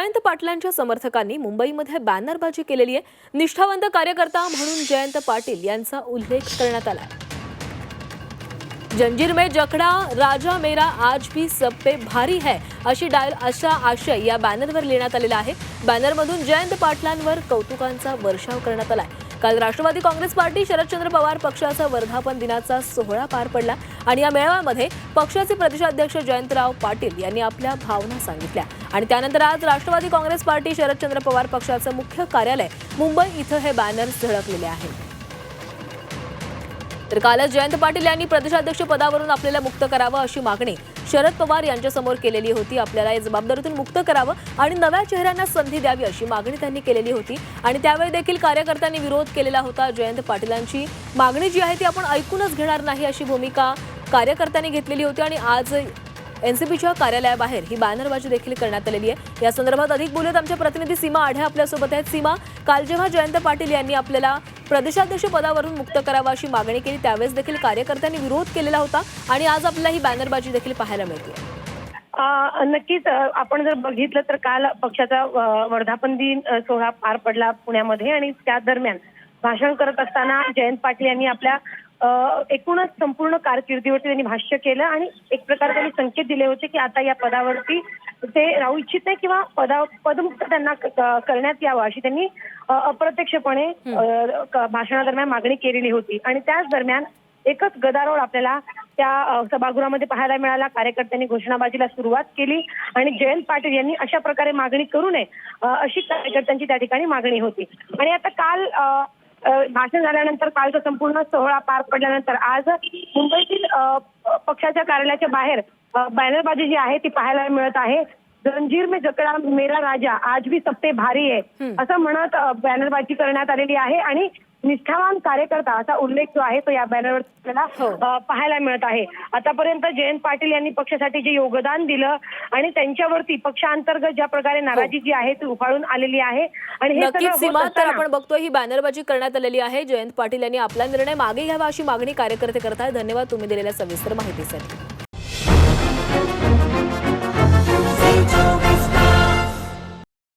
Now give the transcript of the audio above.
जयंत पाटलांच्या समर्थकांनी मुंबईमध्ये बॅनरबाजी केलेली आहे. निष्ठावंत कार्यकर्ता म्हणून जयंत पाटील यांचा उल्लेख करण्यात आला जंजीर में जखडा राजा मेरा आज भी सब पे भारी है अशी डायल अशा आशय या बॅनरवर लिहिण्यात आलेला आहे. बॅनरमधून जयंत पाटलांवर कौतुकांचा वर्षाव करण्यात आलाय. काल राष्ट्रवादी काँग्रेस पार्टी शरदचंद्र पवार पक्षाचा वर्धापन दिनाचा सोहळा पार पडला आणि या मेळाव्यामध्ये पक्षाचे प्रदेशाध्यक्ष जयंतराव पाटील यांनी आपल्या भावना सांगितल्या. आणि त्यानंतर आज राष्ट्रवादी काँग्रेस पार्टी शरदचंद्र पवार पक्षाचं मुख्य कार्यालय मुंबई इथं हे बॅनर्स झळकलेले आहेत तर कालच जयंत पाटील यांनी प्रदेशाध्यक्ष पदावरून आपल्याला मुक्त करावं अशी मागणी शरद पवार यांच्यासमोर केलेली होती. आपल्याला या जबाबदारीतून मुक्त करावं आणि नव्या चेहऱ्यांना संधी द्यावी अशी मागणी त्यांनी केलेली होती. आणि त्यावेळी देखील कार्यकर्त्यांनी विरोध केलेला होता. जयंत पाटीलांची मागणी जी आहे ती आपण ऐकूनच घेणार नाही अशी भूमिका कार्यकर्त्यांनी घेतलेली होती आणि आज एनसीपीच्या कार्यालयाबाहेर ही बॅनरबाजी देखील करण्यात आलेली आहे. या संदर्भात अधिक बोलत आमच्या प्रतिनिधी सीमा आढे आपल्यासोबत आहेत. सीमा काल जेव्हा जयंत पाटील यांनी आपल्याला प्रदेशाध्यक्ष पदावरून मुक्त करावा अशी मागणी केली. त्यावेळेस देखील कार्यकर्त्यांनी विरोध केलेला होता आणि आज आपल्याला ही बॅनरबाजी देखील पाहायला मिळते. नक्कीच आपण जर बघितलं तर काल पक्षाचा वर्धापन दिन सोहळा पार पडला पुण्यामध्ये आणि त्या दरम्यान भाषण करत असताना जयंत पाटील यांनी आपल्या एकूणच संपूर्ण कारकिर्दीवरती त्यांनी भाष्य केलं आणि एक प्रकारे त्यांनी संकेत दिले होते की आता या पदावरती ते राहू इच्छित नाही किंवा पदा पदमुक्त त्यांना करण्यात यावं अशी त्यांनी अप्रत्यक्षपणे भाषणादरम्यान मागणी केलेली होती. आणि त्याच दरम्यान एकच गदारोळ आपल्याला त्या सभागृहामध्ये पाहायला मिळाला. कार्यकर्त्यांनी घोषणाबाजीला सुरुवात केली आणि जयंत पाटील यांनी अशा प्रकारे मागणी करू नये अशी कार्यकर्त्यांची त्या ठिकाणी मागणी होती. आणि आता काल भाषण झाल्यानंतर कालचा संपूर्ण सोहळा पार पडल्यानंतर आज मुंबईतील पक्षाच्या कार्यालयाच्या बाहेर बॅनरबाजी जी आहे ती पाहायला मिळत आहे. जंजीर में जकड़ा मेरा राजा आज भी सबसे भारी आहे असं म्हणत बॅनरबाजी करण्यात आलेली आहे आणि निष्ठावान कार्यकर्ता असा उल्लेख जो आहे तो या बॅनरवर आपल्याला अ, पाहायला मिळत आहे. आतापर्यंत जयंत पाटील यांनी पक्षासाठी जे योगदान दिलं आणि त्यांच्यावरती पक्षांतर्गत ज्या प्रकारे नाराजी जी आहे ती उफाळून आलेली आहे. आणि हे तर आपण बघतोय ही बॅनरबाजी करण्यात आलेली आहे. जयंत पाटील यांनी आपला निर्णय मागे घ्यावा अशी मागणी कार्यकर्ते करतायत. धन्यवाद तुम्ही दिलेल्या सविस्तर माहितीसाठी.